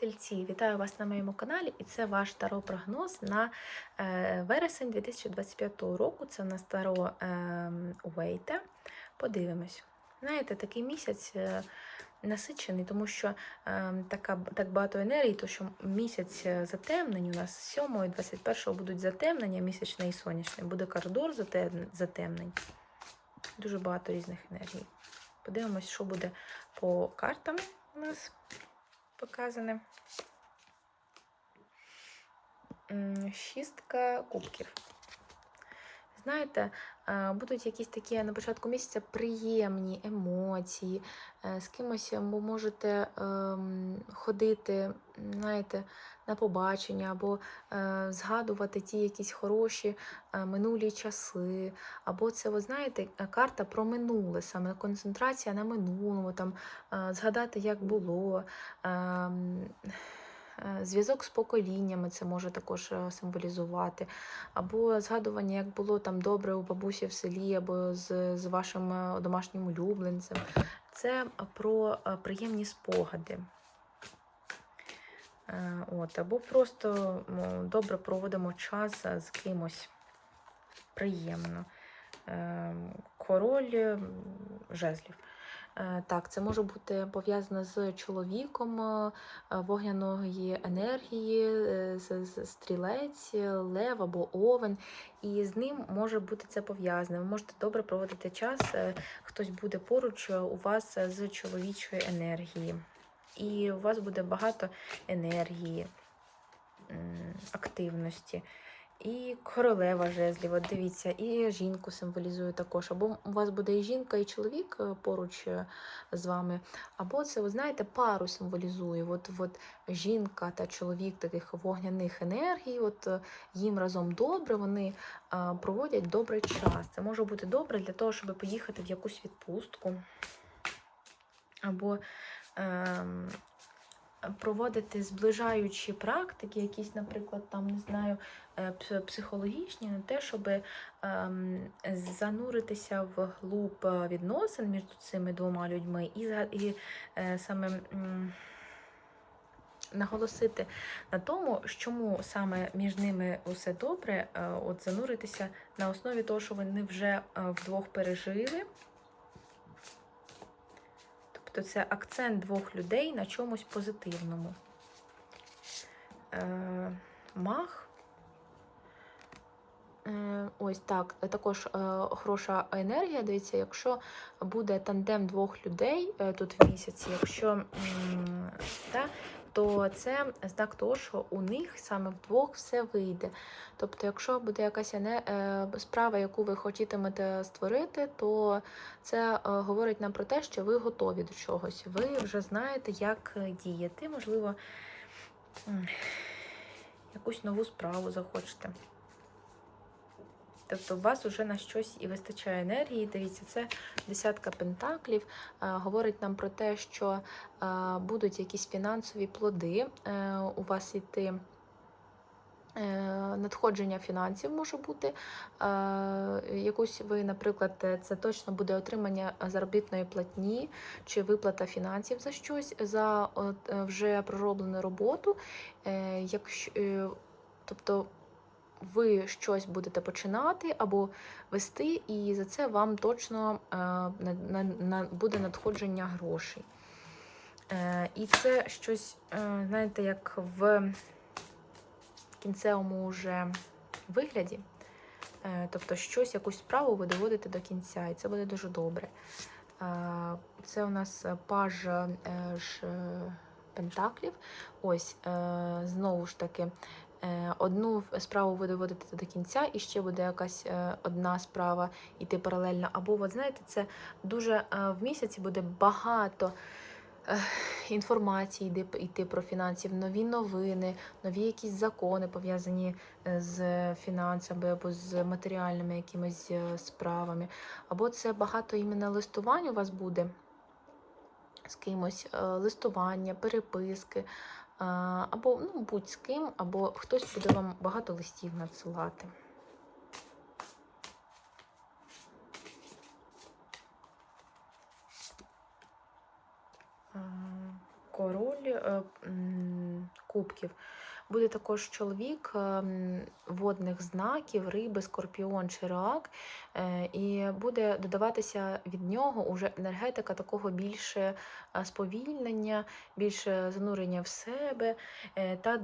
Тельці, вітаю вас на моєму каналі, і це ваш таро прогноз на е, вересень 2025 року. Це у нас таро е, Уейте. Подивимось. Знаєте, такий місяць е, насичений, тому що е, така, так багато енергії, то що місяць е, затемнень у нас 7 і 21 будуть затемнення, місячне і сонячне. Буде коридор затемнень. Дуже багато різних енергій. Подивимось, що буде по картам у нас показане. Шістка кубків. Знаєте, е, будуть якісь такі на початку місяця приємні емоції. е, З кимось ви можете ем, ходити, знаєте, на побачення, або е, згадувати ті якісь хороші минулі часи. Або це, ви знаєте, карта про минуле, саме концентрація на минулому, там, згадати, як було. Ем, е, Зв'язок з поколіннями це може також е, символізувати, або згадування, як було там добре у бабусі в селі, або з, з вашим е, домашнім улюбленцем. Це про приємні спогади. От, або просто добре проводимо час з кимось приємно. Е, Король жезлів. Е, Так, це може бути пов'язано з чоловіком е, вогняної енергії, е, з, стрілець, лев або овен. І з ним може бути це пов'язане. Ви можете добре проводити час, хтось буде поруч у вас з чоловічої енергії. І у вас буде багато енергії, активності. І королева жезлів, от дивіться, і жінку символізує також. Або у вас буде і жінка, і чоловік е, поруч е, з вами. Або це, ви знаєте, пару символізує. От, от жінка та чоловік таких вогняних енергій, от е, їм разом добре, вони проводять добрий час. Це може бути добре для того, щоб поїхати в якусь відпустку. Або ем, проводити зближаючі практики, якісь, наприклад, там, не знаю, е, психологічні, на те, щоб ем, зануритися в глуб е, відносин між цими двома людьми і, і е, саме. Наголосити на тому, чому саме між ними усе добре, от зануритися на основі того, що вони вже вдвох пережили. Тобто це акцент двох людей на чомусь позитивному. Е, мах. Е, ось так. Також е, хороша енергія. Дивіться, якщо буде тандем двох людей е, тут в місяці, якщо та, то це знак того, що у них саме вдвох все вийде. Тобто, якщо буде якась не е, справа, яку ви хотітимете створити, то це е, говорить нам про те, що ви готові до чогось. Ви вже знаєте, як е, діяти. Можливо, якусь нову справу захочете. Тобто у вас вже на щось і вистачає енергії. Дивіться, це десятка пентаклів. е, Говорить нам про те, що е, будуть якісь фінансові плоди е, у вас йти. Надходження фінансів може бути. Якусь ви, наприклад, це точно буде отримання заробітної платні чи виплата фінансів за щось за вже пророблену роботу. Якщо, тобто ви щось будете починати або вести, і за це вам точно е, буде надходження грошей. Е, і це щось, е, знаєте, як в кінцевому вже вигляді. Тобто щось, якусь справу ви доводите до кінця, і це буде дуже добре. Це у нас паж пентаклів. Ось, знову ж таки, одну справу ви доводите до кінця, і ще буде якась е, одна справа йти паралельно. Або, от знаєте, це дуже е, в місяці буде багато е, інформації йде- йти про фінансів, нові новини, нові якісь закони пов'язані е, з фінансами або з матеріальними якимись е, справами. Або це багато іменно листувань у вас буде з кимось, е, листування, переписки, е, або ну, будь з ким, або хтось буде вам багато листів надсилати. Король е, кубків. Буде також чоловік ем, водних знаків, риби, скорпіон чи рак, е, і буде додаватися від нього уже енергетика такого більше е, сповільнення, більше занурення в себе е, та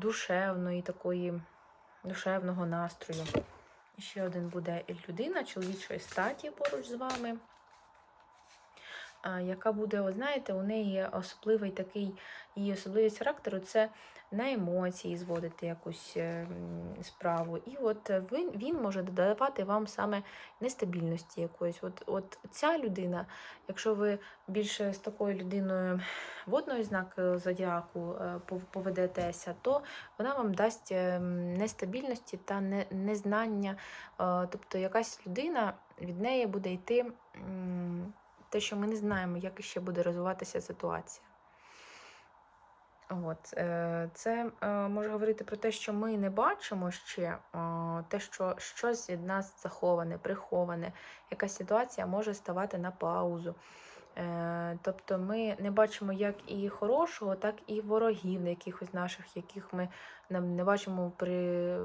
душевної такої душевного настрою. Ще один буде людина чоловічої статі поруч з вами яка буде, от знаєте, у неї особливий такий її особливість характеру це на емоції зводити якусь е, справу. І от він, він може додавати вам саме нестабільності якоїсь. От, от ця людина, якщо ви більше з такою людиною водної зодіаку е, поведетеся, то вона вам дасть е, нестабільності та не, незнання. Е, Тобто якась людина від неї буде йти. те, що ми не знаємо, як ще буде розвиватися ситуація. От, е, це е, може говорити про те, що ми не бачимо ще те, що щось від нас заховане, приховане, якась ситуація може ставати на паузу. Е, Тобто ми не бачимо як і хорошого, так і ворогів якихось наших, яких ми не бачимо при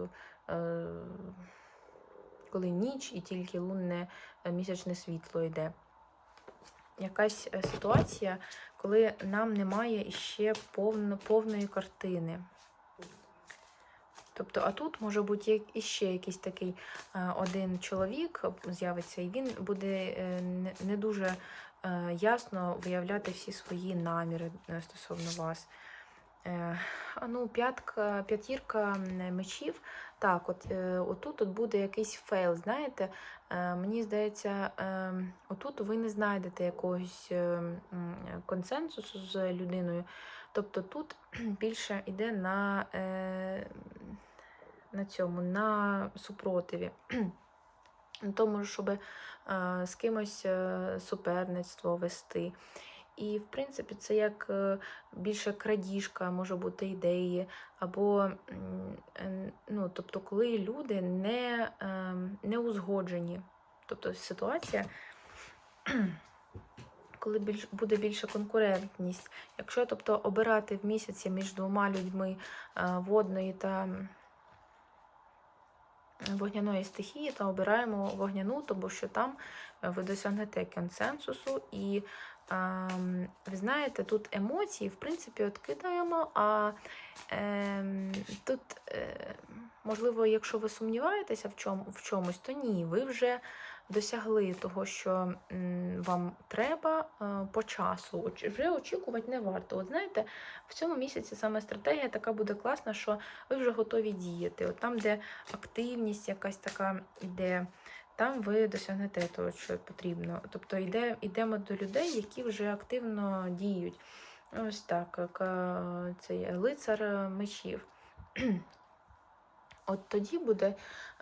коли ніч і тільки лунне місячне світло йде якась е, ситуація, коли нам немає ще повно, повної картини. Тобто, а тут може бути іще якийсь такий е, один чоловік з'явиться, і він буде е, не, дуже ясно виявляти всі свої наміри стосовно вас. Е, ну, п'ятка, п'ятірка мечів. Так, от е, отут от буде якийсь фейл. Знаєте, е, мені здається, отут ви не знайдете якогось консенсусу з людиною. Тобто тут більше йде на, на цьому, на супротиві. Тому, щоб з кимось суперництво вести. І, в принципі, це як е, більше крадіжка, може бути ідеї, або ну, тобто, коли люди не, е, не узгоджені. Тобто ситуація, коли більш, буде більша конкурентність. Якщо тобто, обирати в місяці між двома людьми е, водної та вогняної стихії, то обираємо вогняну, тому що там е, ви досягнете консенсусу і Ем, ви знаєте, тут емоції, в принципі, от кидаємо, а ем, тут, е, можливо, якщо ви сумніваєтеся в, чому, в чомусь, то ні, ви вже досягли того, що вам треба е, по часу. Вже очікувати не варто. От знаєте, в цьому місяці саме стратегія така буде класна, що ви вже готові діяти. От там, де активність якась така іде там ви досягнете того, що потрібно. Тобто йде, йдемо до людей, які вже активно діють. Ось так, як е, цей лицар е, мечів. От тоді буде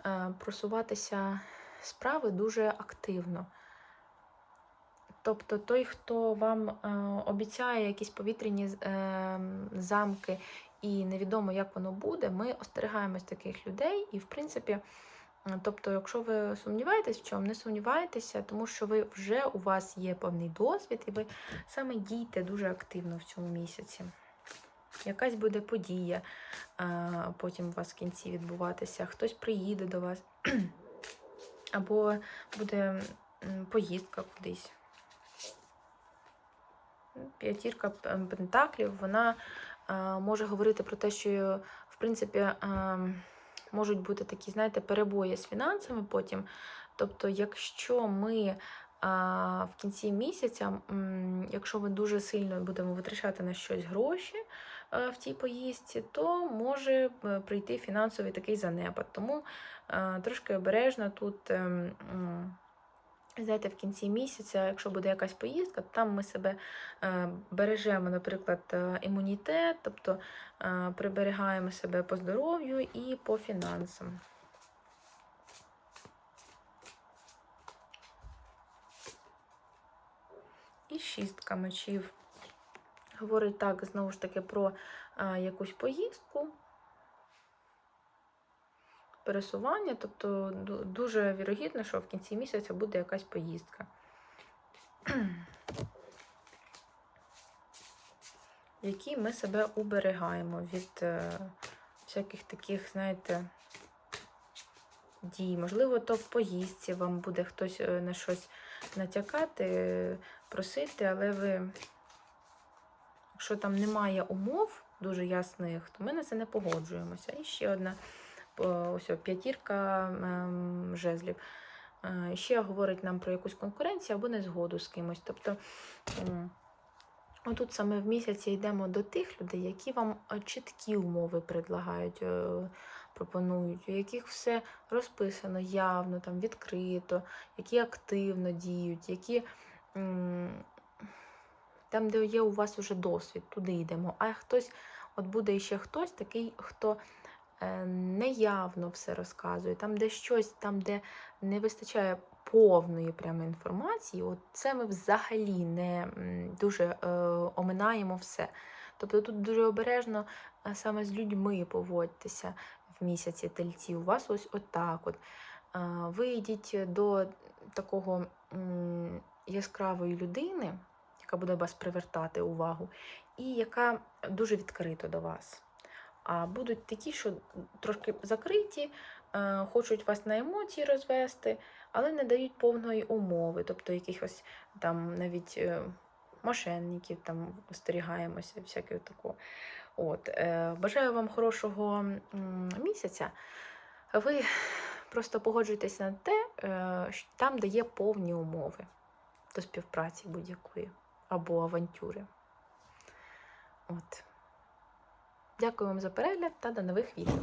е, просуватися справи дуже активно. Тобто той, хто вам обіцяє якісь повітряні замки і невідомо, як воно буде, ми остерігаємось таких людей, і, в принципі, Тобто, якщо ви сумніваєтесь в чому, не сумнівайтеся, тому що ви вже у вас є певний досвід, і ви саме дійте дуже активно в цьому місяці. Якась буде подія, потім у вас в кінці відбуватися, хтось приїде до вас, або буде поїздка кудись. П'ятірка пентаклів, вона може говорити про те, що, в принципі, можуть бути такі, знаєте, перебої з фінансами потім. Тобто, якщо ми а, в кінці місяця, якщо ми дуже сильно будемо витрачати на щось гроші е, в цій поїздці, то може е, прийти фінансовий такий занепад. Тому е, трошки обережно тут. Знаєте, в кінці місяця, якщо буде якась поїздка, там ми себе е, бережемо, наприклад, е, імунітет, тобто е, приберігаємо себе по здоров'ю і по фінансам. І шістка мечів. Говорить так, знову ж таки, про якусь поїздку, пересування, тобто дуже вірогідно, що в кінці місяця буде якась поїздка. в якій ми себе уберігаємо від е, всяких таких, знаєте, дій. Можливо, то в поїздці вам буде хтось е, на щось натякати, просити, але ви, якщо там немає умов дуже ясних, то ми на це не погоджуємося. І ще одна ось п'ятірка ем, жезлів. Е, Ще говорить нам про якусь конкуренцію або незгоду з кимось. Тобто, отут саме в місяці йдемо до тих людей, які вам е, чіткі умови предлагають, е, пропонують, у яких все розписано явно, там, відкрито, які активно діють, які. Там, де є у вас уже досвід, туди йдемо. А хтось, от буде ще хтось такий, хто е, неявно все розказує, там, де щось, там, де не вистачає повної прямо інформації, от це ми взагалі не дуже е, оминаємо все. Тобто тут дуже обережно е, саме з людьми поводьтеся в місяці тельці. У вас ось отак. От. Е, Ви йдіть до такого яскравої людини, яка буде вас привертати увагу, і яка дуже відкрита до вас. А будуть такі, що трошки закриті, е, хочуть вас на емоції розвести, але не дають повної умови, тобто якихось там навіть е, мошенників там остерігаємося, всякого такого. От, е, бажаю вам хорошого місяця. Ви просто погоджуйтесь на те, е, щ- там, де є повні умови до співпраці будь-якої або авантюри. От. Дякую вам за перегляд та до нових відео.